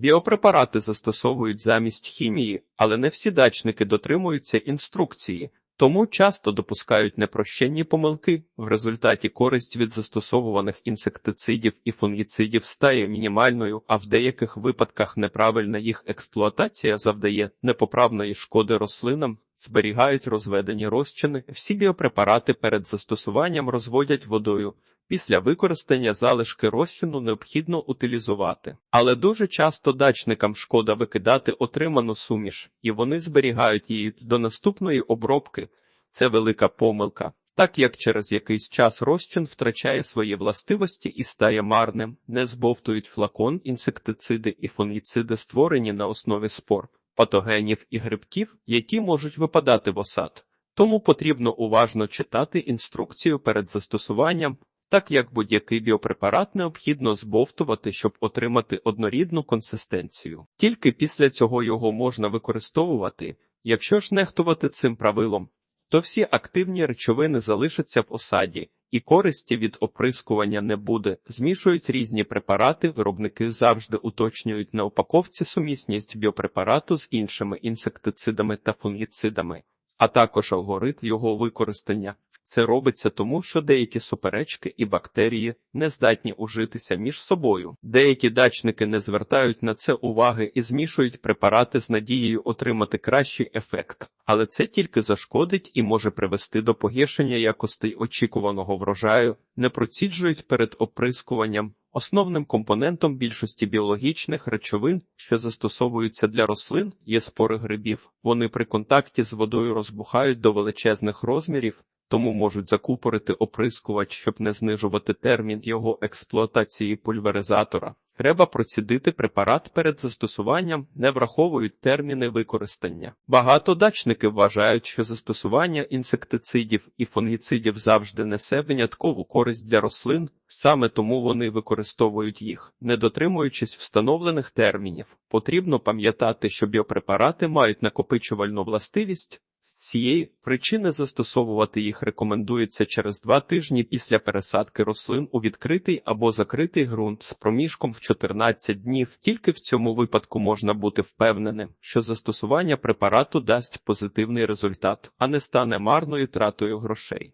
Біопрепарати застосовують замість хімії, але не всі дачники дотримуються інструкції, тому часто допускають непрощенні помилки. В результаті користь від застосовуваних інсектицидів і фунгіцидів стає мінімальною, а в деяких випадках неправильна їх експлуатація завдає непоправної шкоди рослинам. Зберігають розведені розчини, всі біопрепарати перед застосуванням розводять водою. Після використання залишки розчину необхідно утилізувати. Але дуже часто дачникам шкода викидати отриману суміш, і вони зберігають її до наступної обробки. Це велика помилка. Так як через якийсь час розчин втрачає свої властивості і стає марним, не збовтують флакон, інсектициди і фунгіциди створені на основі спор, патогенів і грибків, які можуть випадати в осад. Тому потрібно уважно читати інструкцію перед застосуванням, так як будь-який біопрепарат необхідно збовтувати, щоб отримати однорідну консистенцію. Тільки після цього його можна використовувати. Якщо ж нехтувати цим правилом, то всі активні речовини залишаться в осаді, і користі від оприскування не буде. Змішують різні препарати, виробники завжди уточнюють на упаковці сумісність біопрепарату з іншими інсектицидами та фунгіцидами, а також алгоритм його використання. Це робиться тому, що деякі суперечки і бактерії не здатні ужитися між собою. Деякі дачники не звертають на це уваги і змішують препарати з надією отримати кращий ефект, але це тільки зашкодить і може привести до погіршення якостей очікуваного врожаю, не проціджують перед оприскуванням. Основним компонентом більшості біологічних речовин, що застосовуються для рослин, є спори грибів. Вони при контакті з водою розбухають до величезних розмірів, тому можуть закупорити оприскувач, щоб не знижувати термін його експлуатації пульверизатора. Треба процідити препарат перед застосуванням, не враховують терміни використання. Багато дачники вважають, що застосування інсектицидів і фунгіцидів завжди несе виняткову користь для рослин, саме тому вони використовують їх, не дотримуючись встановлених термінів. Потрібно пам'ятати, що біопрепарати мають накопичувальну властивість. Цієї причини застосовувати їх рекомендується через два тижні після пересадки рослин у відкритий або закритий ґрунт з проміжком в 14 днів. Тільки в цьому випадку можна бути впевненим, що застосування препарату дасть позитивний результат, а не стане марною тратою грошей.